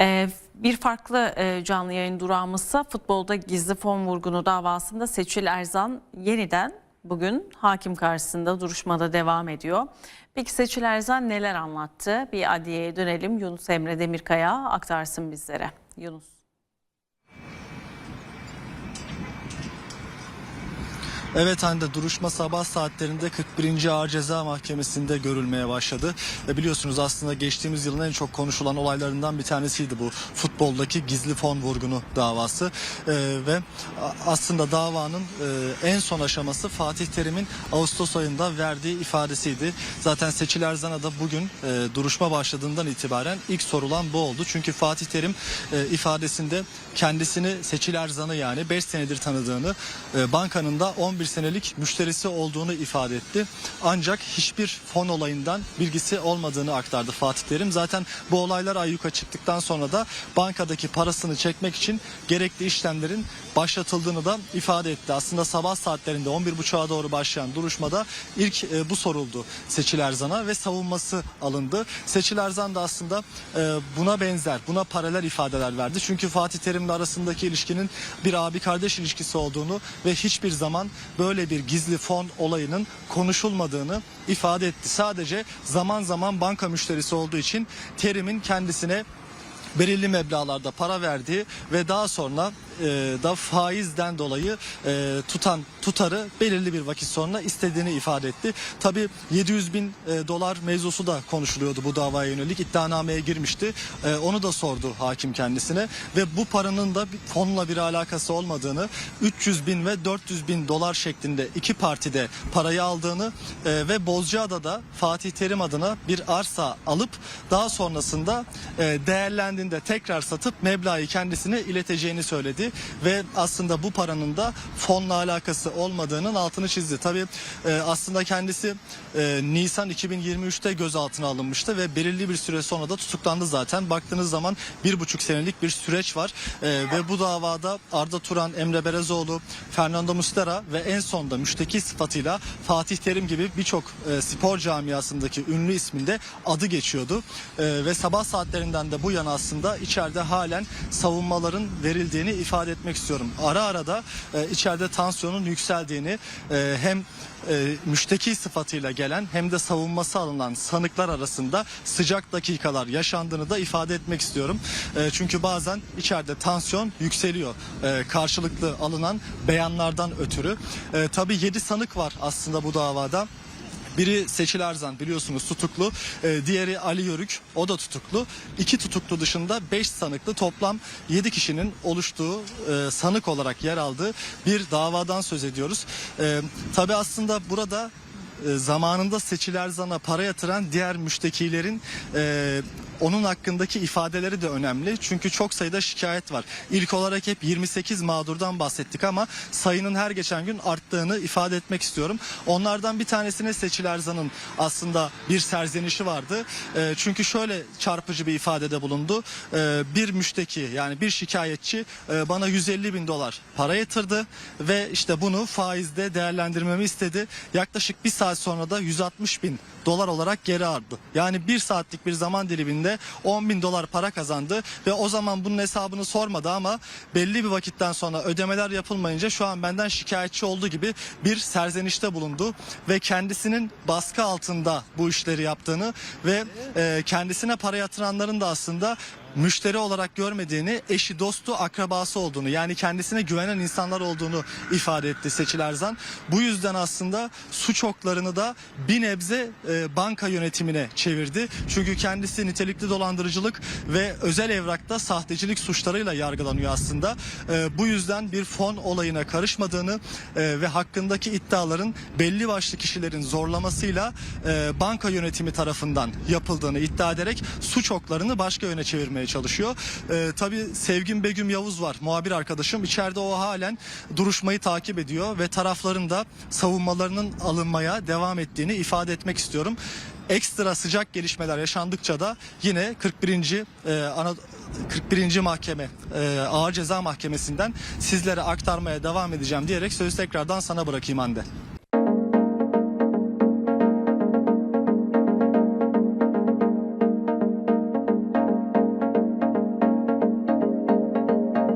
Ee, bir farklı e, canlı yayın durağımızsa futbolda gizli fon vurgunu davasında Seçil Erzan yeniden bugün hakim karşısında duruşmada devam ediyor. Peki Seçil Erzan neler anlattı? Bir adliyeye dönelim. Yunus Emre Demirkaya aktarsın bizlere. Yunus. Evet Hande duruşma sabah saatlerinde 41. Ağır Ceza Mahkemesi'nde görülmeye başladı. Ve biliyorsunuz aslında geçtiğimiz yılın en çok konuşulan olaylarından bir tanesiydi bu futboldaki gizli fon vurgunu davası. Ee, ve aslında davanın e, en son aşaması Fatih Terim'in Ağustos ayında verdiği ifadesiydi. Zaten Seçil Erzan'a da bugün e, duruşma başladığından itibaren ilk sorulan bu oldu. Çünkü Fatih Terim e, ifadesinde kendisini Seçil Erzan'ı yani 5 senedir tanıdığını e, bankanın da 11 senelik müşterisi olduğunu ifade etti. Ancak hiçbir fon olayından bilgisi olmadığını aktardı Fatih Terim. Zaten bu olaylar ayyuka çıktıktan sonra da bankadaki parasını çekmek için gerekli işlemlerin başlatıldığını da ifade etti. Aslında sabah saatlerinde 11.30'a doğru başlayan duruşmada ilk e, bu soruldu Seçil Erzan'a ve savunması alındı. Seçil Erzan da aslında e, buna benzer, buna paralel ifadeler verdi. Çünkü Fatih Terim'le arasındaki ilişkinin bir abi kardeş ilişkisi olduğunu ve hiçbir zaman böyle bir gizli fon olayının konuşulmadığını ifade etti. Sadece zaman zaman banka müşterisi olduğu için Terim'in kendisine belirli meblağlarda para verdiği ve daha sonra da faizden dolayı e, tutan tutarı belirli bir vakit sonra istediğini ifade etti. Tabi 700 bin e, dolar mevzusu da konuşuluyordu bu davaya yönelik iddianameye girmişti. E, onu da sordu hakim kendisine ve bu paranın da fonla bir alakası olmadığını 300 bin ve 400 bin dolar şeklinde iki partide parayı aldığını e, ve Bozcaada'da Fatih Terim adına bir arsa alıp daha sonrasında e, değerlendiğinde tekrar satıp meblağı kendisine ileteceğini söyledi ve aslında bu paranın da fonla alakası olmadığının altını çizdi. Tabii e, aslında kendisi e, Nisan 2023'te gözaltına alınmıştı ve belirli bir süre sonra da tutuklandı zaten. Baktığınız zaman bir buçuk senelik bir süreç var E, ve bu davada Arda Turan, Emre Berezoğlu, Fernando Muslera ve en sonda müşteki sıfatıyla Fatih Terim gibi birçok e, spor camiasındaki ünlü isminde adı geçiyordu. E, ve sabah saatlerinden de bu yana aslında içeride halen savunmaların verildiğini ifade etmek istiyorum. Ara ara da e, içeride tansiyonun yükseldiğini e, hem e, müşteki sıfatıyla gelen hem de savunması alınan sanıklar arasında sıcak dakikalar yaşandığını da ifade etmek istiyorum. E, çünkü bazen içeride tansiyon yükseliyor e, karşılıklı alınan beyanlardan ötürü. E, tabii 7 sanık var aslında bu davada. Biri Seçil Erzan biliyorsunuz tutuklu. Ee, diğeri Ali Yörük o da tutuklu. İki tutuklu dışında 5 sanıklı toplam 7 kişinin oluştuğu e, sanık olarak yer aldığı bir davadan söz ediyoruz. Ee, tabii aslında burada e, zamanında Seçil Erzan'a para yatıran diğer müştekilerin e, onun hakkındaki ifadeleri de önemli. Çünkü çok sayıda şikayet var. İlk olarak hep 28 mağdurdan bahsettik ama sayının her geçen gün arttığını ifade etmek istiyorum. Onlardan bir tanesine Seçil Erzan'ın aslında bir serzenişi vardı. E, çünkü şöyle çarpıcı bir ifadede bulundu. E, bir müşteki yani bir şikayetçi e, bana 150 bin dolar para yatırdı ve işte bunu faizde değerlendirmemi istedi. Yaklaşık bir saat sonra da 160 bin dolar olarak geri aldı. Yani bir saatlik bir zaman diliminde 10 bin dolar para kazandı ve o zaman bunun hesabını sormadı ama belli bir vakitten sonra ödemeler yapılmayınca şu an benden şikayetçi olduğu gibi bir serzenişte bulundu ve kendisinin baskı altında bu işleri yaptığını ve e, kendisine para yatıranların da aslında müşteri olarak görmediğini, eşi, dostu, akrabası olduğunu yani kendisine güvenen insanlar olduğunu ifade etti Seçil Erzan. Bu yüzden aslında suç oklarını da bir nebze e, banka yönetimine çevirdi. Çünkü kendisi nitelikli dolandırıcılık ve özel evrakta sahtecilik suçlarıyla yargılanıyor aslında. E, bu yüzden bir fon olayına karışmadığını e, ve hakkındaki iddiaların belli başlı kişilerin zorlamasıyla e, banka yönetimi tarafından yapıldığını iddia ederek suç oklarını başka yöne çevirmeye çalışıyor. Ee, tabii Sevgin Begüm Yavuz var muhabir arkadaşım. İçeride o halen duruşmayı takip ediyor ve tarafların da savunmalarının alınmaya devam ettiğini ifade etmek istiyorum. Ekstra sıcak gelişmeler yaşandıkça da yine 41. E, ana 41. mahkeme e, ağır ceza mahkemesinden sizlere aktarmaya devam edeceğim diyerek sözü tekrardan sana bırakayım Hande.